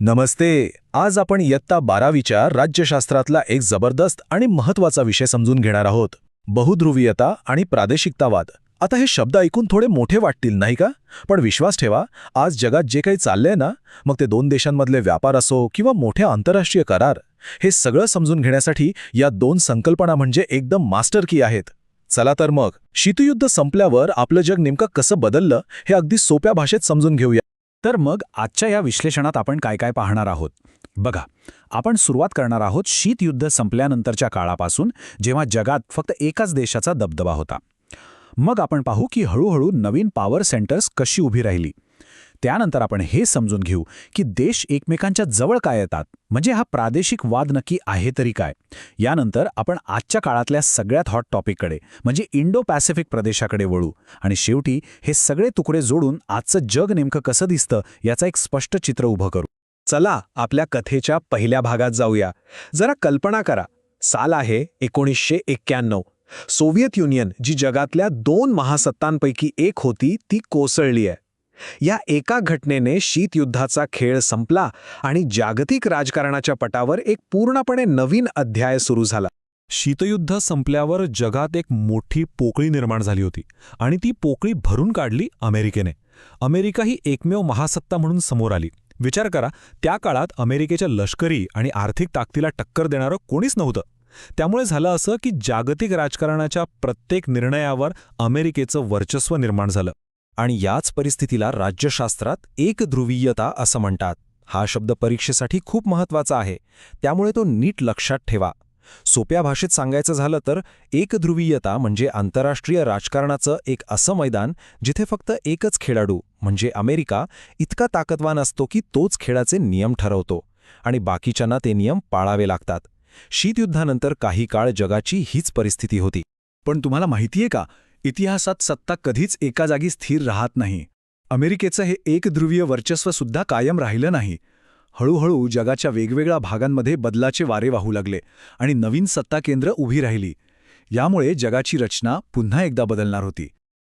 नमस्ते. आज आपण इयत्ता बारावीच्या राज्यशास्त्रातला एक जबरदस्त आणि महत्त्वाचा विषय समजून घेणार आहोत. बहुध्रुवीयता आणि प्रादेशिकतावाद. आता हे शब्द ऐकून थोडे मोठे वाटतील नाही का? पण विश्वास ठेवा आज जगात जे काही चाललंय ना मग ते दोन देशांमधले व्यापार असो किंवा मोठे आंतरराष्ट्रीय करार हे सगळं समजून घेण्यासाठी या दोन संकल्पना म्हणजे एकदम मास्टर की आहेत. चला तर मग शीतयुद्ध संपल्यावर आपलं जग नेमकं कसं बदललं हे अगदी सोप्या भाषेत समजून घेऊया. तर मग आजच्या या विश्लेषणात आपण काय काय पाहणार आहोत? बघा आपण सुरुवात करणार आहोत शीतयुद्ध संपल्यानंतरच्या काळापासून जेव्हा जगात फक्त एकाच देशाचा दबदबा होता. मग आपण पाहू की हळूहळू नवीन पॉवर सेंटर्स कशी उभी राहिली. त्यानंतर आपण हे समजून घेऊ की देश एकमेकांच्या जवळ काय येतात. म्हणजे हा प्रादेशिक वाद नक्की आहे तरी काय? यानंतर आपण आजच्या काळातल्या सगळ्यात हॉट टॉपिककडे म्हणजे इंडो पॅसिफिक प्रदेशाकडे वळू. आणि शेवटी हे सगळे तुकडे जोडून आजचं जग नेमकं कसं दिसतं याचा एक स्पष्ट चित्र उभं करू. चला आपल्या कथेच्या पहिल्या भागात जाऊया. जरा कल्पना करा. साल आहे एकोणीसशे एक्क्याण्णव. सोव्हिएत युनियन जी जगातल्या दोन महासत्तांपैकी एक होती ती कोसळली आहे. या एका घटनेने शीतयुद्धाचा खेळ संपला आणि जागतिक राजकारणाच्या पटावर एक पूर्णपणे नवीन अध्याय सुरू झाला. शीतयुद्ध संपल्यावर जगात एक मोठी पोकळी निर्माण झाली होती आणि ती पोकळी भरून काढली अमेरिकेने. अमेरिका ही एकमेव महासत्ता म्हणून समोर आली. विचार करा त्या काळात अमेरिकेच्या लष्करी आणि आर्थिक ताकदीला टक्कर देणारं कोणीच नव्हतं. त्यामुळे झालं असं की जागतिक राजकारणाच्या प्रत्येक निर्णयावर अमेरिकेचं वर्चस्व निर्माण झालं. आणि याच परिस्थितीला राज्यशास्त्रात एकध्रुवीयता असं म्हणतात. हा शब्द परीक्षेसाठी खूप महत्त्वाचा आहे. त्यामुळे तो नीट लक्षात ठेवा. सोप्या भाषेत सांगायचं झालं तर एकध्रुवीयता म्हणजे आंतरराष्ट्रीय राजकारणाचं एक असं मैदान जिथे फक्त एकच खेळाडू म्हणजे अमेरिका इतका ताकदवान असतो की तोच खेळाचे नियम ठरवतो आणि बाकीच्यांना ते नियम पाळावे लागतात. शीतयुद्धानंतर काही काळ जगाची हीच परिस्थिती होती. पण तुम्हाला माहितीये का इतिहासात सत्ता कधीच एका जागी स्थिर राहत नाही. अमेरिकेचं हे एकध्रुवीय वर्चस्व सुद्धा कायम राहिलं नाही. हळूहळू जगाच्या वेगवेगळ्या भागांमध्ये बदलाचे वारे वाहू लागले आणि नवीन सत्ता केंद्र उभी राहिली. यामुळे जगाची रचना पुन्हा एकदा बदलणार होती.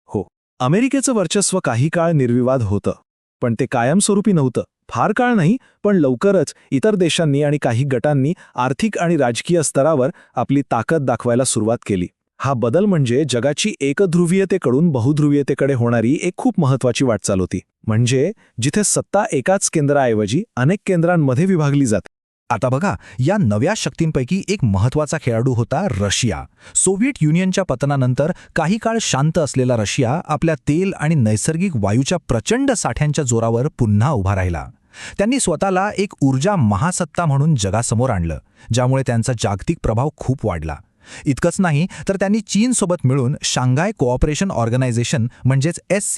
हो अमेरिकेचं वर्चस्व काही काळ निर्विवाद होतं पण ते कायमस्वरूपी नव्हतं. फार काळ नाही पण लवकरच इतर देशांनी आणि काही गटांनी आर्थिक आणि राजकीय स्तरावर आपली ताकद दाखवायला सुरुवात केली. हा बदल म्हणजे जगाची एकध्रुवीयतेकडून बहुध्रुवीयतेकडे होणारी एक खूप महत्वाची वाटचाल होती. म्हणजे जिथे सत्ता एकाच केंद्राऐवजी अनेक केंद्रांमध्ये विभागली जाते. आता बघा या नव्या शक्तींपैकी एक महत्त्वाचा खेळाडू होता रशिया. सोव्हिएट युनियनच्या पतनानंतर काही काळ शांत असलेला रशिया आपल्या तेल आणि नैसर्गिक वायूच्या प्रचंड साठ्यांच्या जोरावर पुन्हा उभा राहिला. त्यांनी स्वतःला एक ऊर्जा महासत्ता म्हणून जगासमोर आणलं ज्यामुळे त्यांचा जागतिक प्रभाव खूप वाढला. इतकंच नाही तर त्यांनी चीनसोबत मिळून शांघाय कोऑपरेशन ऑर्गनायझेशन म्हणजेच एस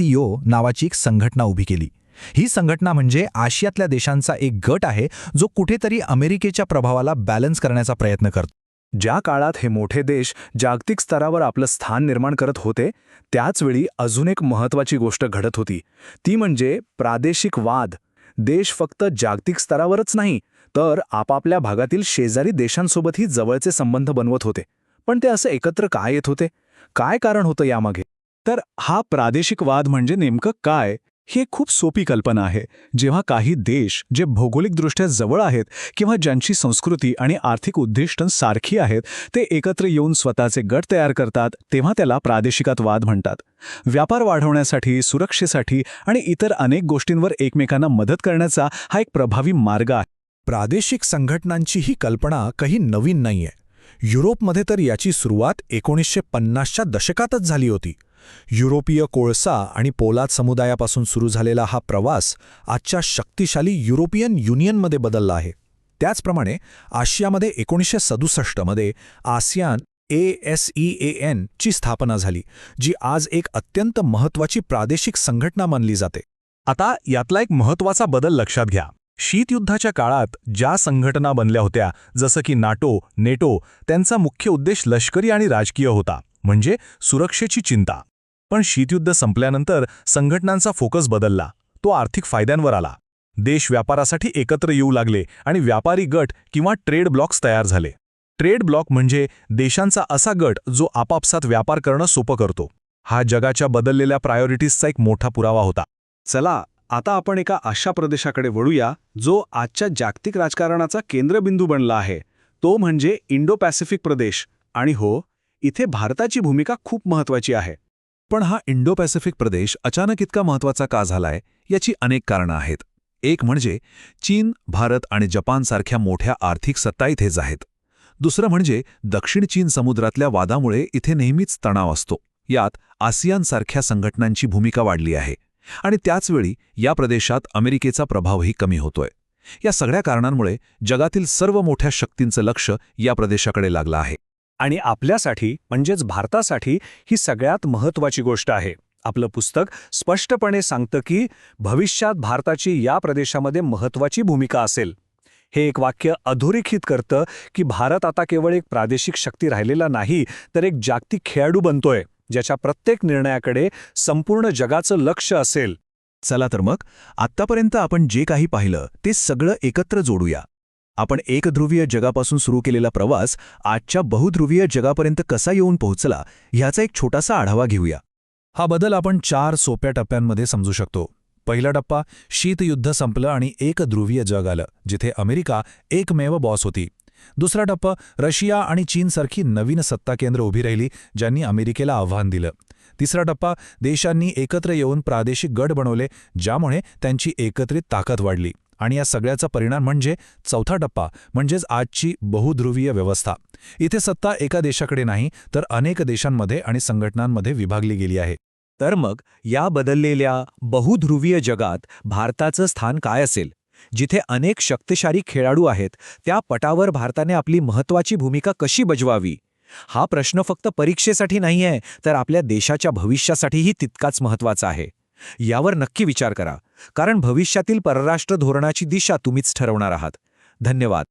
नावाची एक संघटना उभी केली. ही संघटना म्हणजे आशियातल्या देशांचा एक गट आहे जो कुठेतरी अमेरिकेच्या प्रभावाला बॅलन्स करण्याचा प्रयत्न करतो ज्या काळात हे मोठे देश जागतिक स्तरावर आपलं स्थान निर्माण करत होते त्याचवेळी अजून एक महत्वाची गोष्ट घडत होती. ती म्हणजे प्रादेशिक वाद. देश फक्त जागतिक स्तरावरच नाही तर आपापल्या भागातील शेजारी देशांसोबतही जवळचे संबंध बनवत होते. पण ते असं एकत्र काय येत होते? काय कारण होतं यामागे? तर हा प्रादेशिक वाद म्हणजे नेमकं काय? ही एक खूप सोपी कल्पना आहे. जेव्हा काही देश जे भौगोलिकदृष्ट्या जवळ आहेत किंवा ज्यांची संस्कृती आणि आर्थिक उद्दिष्ट सारखी आहेत ते एकत्र येऊन स्वतःचे गट तयार करतात तेव्हा त्याला प्रादेशिकात वाद म्हणतात. व्यापार वाढवण्यासाठी सुरक्षेसाठी आणि इतर अनेक गोष्टींवर एकमेकांना मदत करण्याचा हा एक प्रभावी मार्ग आहे. प्रादेशिक संघटनांची ही कल्पना काही नवीन नाहीये. युरोपमध्ये तर याची सुरुवात एकोणीसशे पन्नासच्या दशकातच झाली होती. युरोपीय कोळसा आणि पोलाद समुदायापासून सुरू झालेला हा प्रवास आजच्या शक्तिशाली युरोपियन युनियनमध्ये बदलला आहे. त्याचप्रमाणे आशियामध्ये एकोणीसशे सदुसष्टमध्ये ASEAN A S E A N ची स्थापना झाली जी आज एक अत्यंत महत्वाची प्रादेशिक संघटना मानली जाते. आता यातला एक महत्त्वाचा बदल लक्षात घ्या. शीतयुद्धाच्या काळात ज्या संघटना बनल्या होत्या जसं की नाटो नेटो त्यांचा मुख्य उद्देश लष्करी आणि राजकीय होता म्हणजे सुरक्षेची चिंता. पण शीतयुद्ध संपल्यानंतर संघटनांचा फोकस बदलला तो आर्थिक फायद्यांवर आला. देश व्यापारासाठी एकत्र येऊ लागले आणि व्यापारी गट किंवा ट्रेड ब्लॉक्स तयार झाले. ट्रेड ब्लॉक म्हणजे देशांचा असा गट जो आपापसात व्यापार करणं सोपं करतो. हा जगाच्या बदललेल्या प्रायोरिटीजचा एक मोठा पुरावा होता. चला आता आपण एका अशा प्रदेशाकडे वळूया जो आजच्या जागतिक राजकारणाचा केंद्रबिंदू बनला आहे. तो म्हणजे इंडो पॅसिफिक प्रदेश. आणि हो इथे भारताची भूमिका खूप महत्वाची आहे. पण हा इंडो पॅसिफिक प्रदेश अचानक इतका महत्त्वाचा का झालाय याची अनेक कारणं आहेत. एक म्हणजे चीन भारत आणि जपानसारख्या मोठ्या आर्थिक सत्ता इथेच आहेत. दुसरं म्हणजे दक्षिण चीन समुद्रातल्या वादामुळे इथे नेहमीच तणाव असतो. यात आसियानसारख्या संघटनांची भूमिका वाढली आहे. आणि त्याचवेळी या प्रदेशात अमेरिकेचा प्रभावही कमी होतोय. या सगळ्या कारणांमुळे जगातील सर्व मोठ्या शक्तींचं लक्ष या प्रदेशाकडे लागलं आहे. आणि आपल्यासाठी म्हणजेच भारतासाठी ही सगळ्यात महत्वाची गोष्ट आहे. आपलं पुस्तक स्पष्टपणे सांगतं की भविष्यात भारताची या प्रदेशामध्ये महत्वाची भूमिका असेल. हे एक वाक्य अधोरेखित करतं की भारत आता केवळ एक प्रादेशिक शक्ती राहिलेला नाही तर एक जागतिक खेळाडू बनतोय. ज्याच्या प्रत्येक निर्णयाकडे संपूर्ण जगाचं लक्ष असेल. चला तर मग आत्तापर्यंत आपण जे काही पाहिलं ते सगळं एकत्र जोडूया. आपण एकध्रुवीय जगापासून सुरू केलेला प्रवास आजच्या बहुध्रुवीय जगापर्यंत कसा येऊन पोहोचला ह्याचा एक छोटासा आढावा घेऊया. हा बदल आपण चार सोप्या टप्प्यांमध्ये समजू शकतो. पहिला टप्पा शीतयुद्ध संपलं आणि एक ध्रुवीय जग आलं जिथे अमेरिका एकमेव बॉस होती. दुसरा टप्पा रशिया आणि चीनसारखी नवीन सत्ता केंद्र उभी राहिली ज्यांनी अमेरिकेला आव्हान दिलं. तिसरा टप्पा देशांनी एकत्र येऊन प्रादेशिक गट बनवले ज्यामुळे त्यांची एकत्रित ताकद वाढली. आणि या सगळ्याचा परिणाम म्हणजे चौथा टप्पा म्हणजेच आजची बहुध्रुवीय व्यवस्था. इथे सत्ता एका देशाकडे नाही तर अनेक देशांमध्ये आणि संघटनांमध्ये विभागली गेली आहे. तर मग या बदललेल्या बहुध्रुवीय जगात भारताचं स्थान काय असेल? जिथे अनेक शक्तिशाली खेळाडू आहेत त्या पटावर भारताने आपली महत्वाची भूमिका कशी बजवावी? हा प्रश्न फक्त परीक्षेसाठी नाही आहे तर आपल्या देशाच्या भविष्यासाठीही तितकाच महत्त्वाचा आहे. यावर नक्की विचार करा कारण भविष्यातील परराष्ट्र धोरणाची दिशा तुम्हीच ठरवणार आहात. धन्यवाद.